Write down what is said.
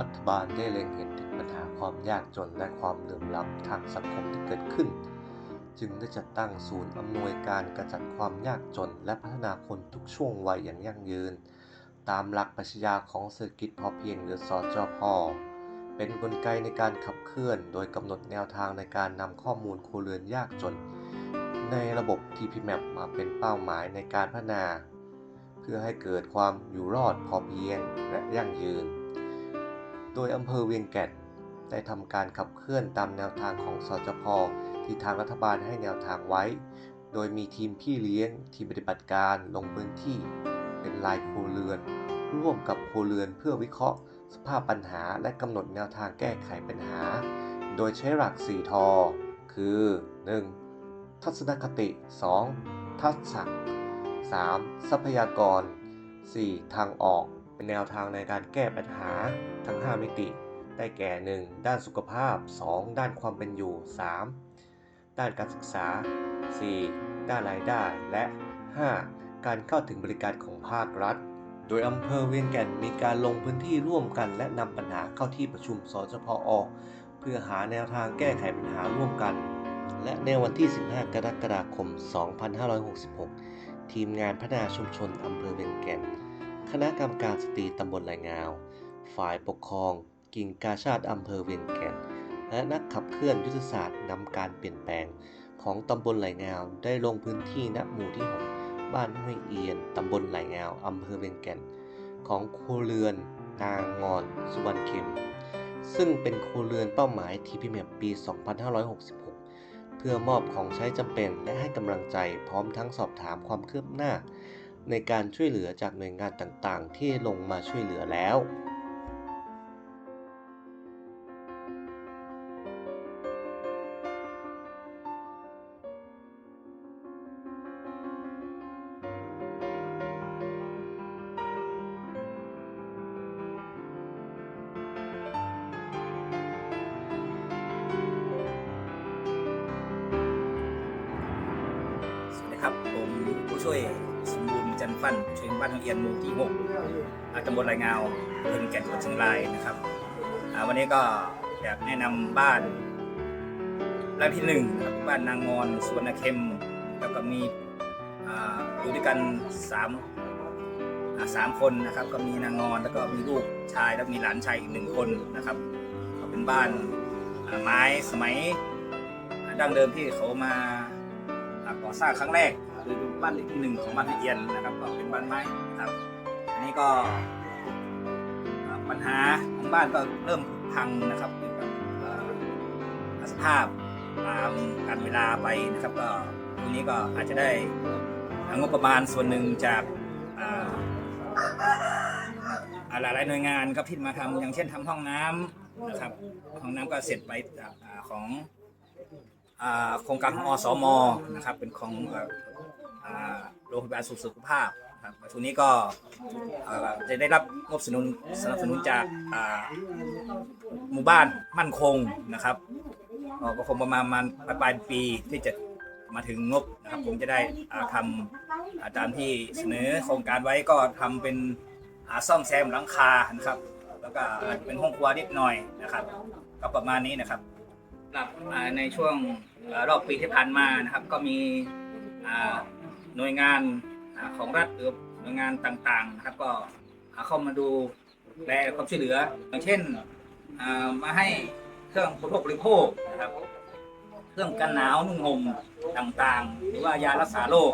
รัฐบาลได้เล็งเห็นถึงปัญหาความยากจนและความเหลื่อมล้ำทางสังคมที่เกิดขึ้น จึงได้จัดตั้งศูนย์อำนวยการกำจัดความยากจน และพัฒนาคนทุกช่วงวัยอย่างยั่งยืน ตามหลักปรัชญาของเศรษฐกิจพอเพียงหรือสอจพอเป็นกลไกในการขับเคลื่อน โดยกำหนดแนวทางในการนำข้อมูลครัวเรือนยากจน ในระบบ TPMAP มาเป็นเป้าหมายในการพัฒนา เพื่อให้เกิดความอยู่รอดพอเพียงและยั่งยืน โดยอำเภอเวียงแก่นได้ทำการขับเคลื่อนตามแนวทางของสจพที่ทางรัฐบาลให้แนวทางไว้ โดยมีทีมพี่เลี้ยงทีมปฏิบัติการลงพื้นที่ เป็นลายครัวเรือน ร่วมกับครัวเรือนเพื่อวิเคราะห์ สภาพปัญหาและกำหนดแนวทางแก้ไขปัญหา โดยใช้หลัก 4 ทอ คือ 1. ทัศนคติ 2. ทักษะ 3. ทรัพยากร 4. ทางออก เป็นแนวทางในการแก้ปัญหาทั้ง 5 มิติ ได้แก่ 1. ด้านสุขภาพ 2. ด้านความเป็นอยู่ 3. ด้านการศึกษา 4. ด้านรายได้ และ 5. การเข้าถึงบริการของภาครัฐ โดยอำเภอเวียงแก่นมีการลงพื้นที่ร่วมกัน และนำปัญหาเข้าที่ประชุมสจพอเพื่อหาแนวทางแก้ไขปัญหาร่วมกัน และในวันที่ 15 กรกฎาคม 2566 ทีมงานพัฒนาชุมชนอำเภอเวียงแก่น คณะกรรมการสตรีตำบลไหลงาว ฝ่ายปกครอง กิ่งกาชาติอำเภอเวียงแก่น และนักขับเคลื่อนยุทธศาสตร์นำการเปลี่ยนแปลงของตำบลไหลงาวได้ลงพื้นที่ณหมู่ที่ 6 บ้านห้วยเอียน ตำบลไหลงาวอำเภอเวียงแก่น ของครัวเรือน นางงอน สุวรรณเข็ม ซึ่งเป็นครัวเรือนเป้าหมาย TPMAP ปี 2566 เพื่อมอบของใช้จำเป็นและให้กำลังใจพร้อมทั้งสอบถามความคืบหน้า ในการช่วยเหลือจากหน่วยงานต่างๆ ที่ลงมาช่วยเหลือแล้ว สวัสดีครับ ผมผู้ช่วย จันฟันผู้ช่วยบ้านทางเอียนหมู่ที่หกอาตำบลไรเงาอำเภอแก่นจังหวัดเชียงรายนะครับวันนี้ก็อยากแนะนำบ้านหลังที่หนึ่งนะครับบ้านนางงอนสวนนาเข็มแล้วก็มีอยู่ด้วยกันสามสามคนนะครับ ก็มีนางงอนแล้วก็มีลูกชายแล้วมีหลานชายอีกหนึ่งคนนะครับก็เป็นบ้านไม้สมัยดั้งเดิมที่เขามาก่อสร้างครั้งแรก คือบ้านเลขที่หนึ่งของบ้านพิเอียนนะครับ ก็เป็นบ้านไม้นะครับอันนี้ก็ปัญหาของบ้านก็เริ่มพังนะครับเกี่ยวกับสภาพตามการเวลาไปนะครับ ก็ทีนี้ก็อาจจะได้งบประมาณส่วนหนึ่งจากอ่าอ่าหลายๆหน่วยงานครับที่มาทำอย่างเช่นทำห้องน้ำนะครับห้องน้ำก็เสร็จไปจากของโครงการของอสมนะครับเป็นของ โรงพยาบาลสุขภาพครับช่วงนี้ก็จะได้รับงบสนุนสนับสนุนจากหมู่บ้านมั่นคงนะครับก็คงประมาณประมาณปลายปีที่จะมาถึงงบนะครับผมจะได้อ่าทำอ่าตามที่เสนอโครงการไว้ก็ทำเป็นซ่อมแซมหลังคานะครับ แล้วก็เป็นห้องครัวนิดหน่อยนะครับ ก็ประมาณนี้นะครับหรับในช่วงรอบปีที่ผ่านมานะครับ ก็มีอ่า หน่วยงานของรัฐหรือหน่วยงานต่างๆนะครับก็เข้ามาดูแลความช่วยเหลือ อย่างเช่นมาให้เครื่องอุปโภคบริโภคนะครับ เครื่องกันหนาวนุ่งห่มต่างๆ หรือว่ายารักษาโรค